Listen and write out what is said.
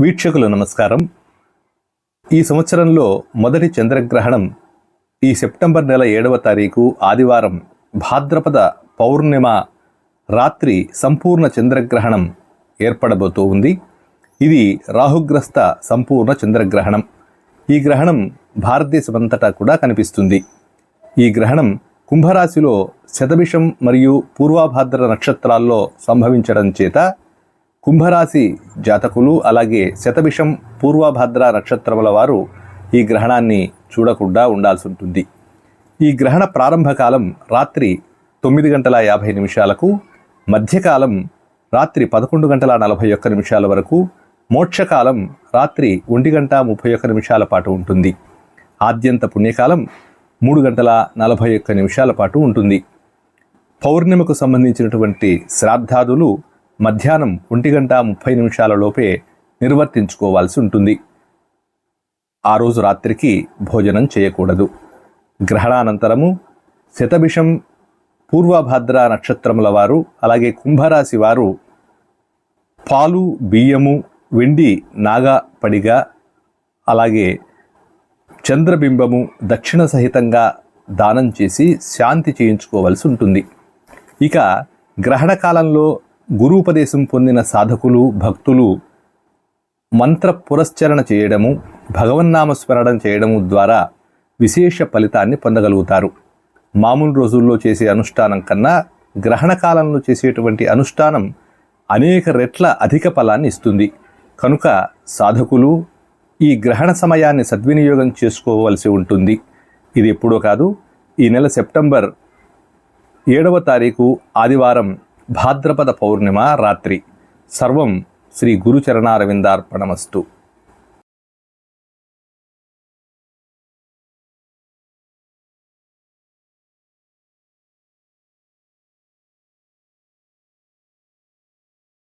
వీక్షకులు నమస్కారం. ఈ సంవత్సరంలో మొదటి చంద్రగ్రహణం ఈ సెప్టెంబర్ నెల ఏడవ తారీఖు ఆదివారం భాద్రపద పౌర్ణిమ రాత్రి సంపూర్ణ చంద్రగ్రహణం ఏర్పడబోతూ ఉంది. ఇది రాహుగ్రస్త సంపూర్ణ చంద్రగ్రహణం. ఈ గ్రహణం భారతదేశమంతటా కూడా కనిపిస్తుంది. ఈ గ్రహణం కుంభరాశిలో శతభిషం మరియు పూర్వాభాద్ర నక్షత్రాల్లో సంభవించడం చేత కుంభరాశి జాతకులు అలాగే శతభిషం పూర్వభద్ర నక్షత్రముల వారు ఈ గ్రహణాన్ని చూడకుండా ఉండాల్సి ఉంటుంది. ఈ గ్రహణ ప్రారంభకాలం రాత్రి తొమ్మిది గంటల యాభై నిమిషాలకు మధ్యకాలం రాత్రి పదకొండు గంటల నలభై ఒక్క నిమిషాల వరకు మోక్షకాలం రాత్రి ఒంటి గంట ముప్పై ఒక్క నిమిషాల పాటు ఉంటుంది. ఆద్యంత పుణ్యకాలం మూడు గంటల నలభై ఒక్క నిమిషాల పాటు ఉంటుంది. పౌర్ణిమకు సంబంధించినటువంటి శ్రాద్ధాదులు మధ్యాహ్నం ఒంటి గంట ముప్పై నిమిషాల లోపే నిర్వర్తించుకోవాల్సి ఉంటుంది. ఆ రోజు రాత్రికి భోజనం చేయకూడదు. గ్రహణానంతరము శతభిషం పూర్వభద్ర నక్షత్రముల వారు అలాగే కుంభరాశి వారు పాలు బియ్యము వెండి నాగపడిగా అలాగే చంద్రబింబము దక్షిణ సహితంగా దానం చేసి శాంతి చేయించుకోవలసి ఉంటుంది. ఇక గ్రహణ కాలంలో గురూపదేశం పొందిన సాధకులు భక్తులు మంత్ర పురస్చరణ చేయడము భగవన్నామ స్మరణం చేయడము ద్వారా విశేష ఫలితాన్ని పొందగలుగుతారు. మామూలు రోజుల్లో చేసే అనుష్ఠానం కన్నా గ్రహణ కాలంలో చేసేటువంటి అనుష్ఠానం అనేక రెట్ల అధిక ఫలాన్ని ఇస్తుంది. కనుక సాధకులు ఈ గ్రహణ సమయాన్ని సద్వినియోగం చేసుకోవలసి ఉంటుంది. ఇది ఎప్పుడో కాదు ఈ నెల సెప్టెంబర్ ఏడవ తారీఖు ఆదివారం భాద్రపద పౌర్ణిమ రాత్రి. సర్వం శ్రీ గురుచరణారవిందార్పణమస్తు.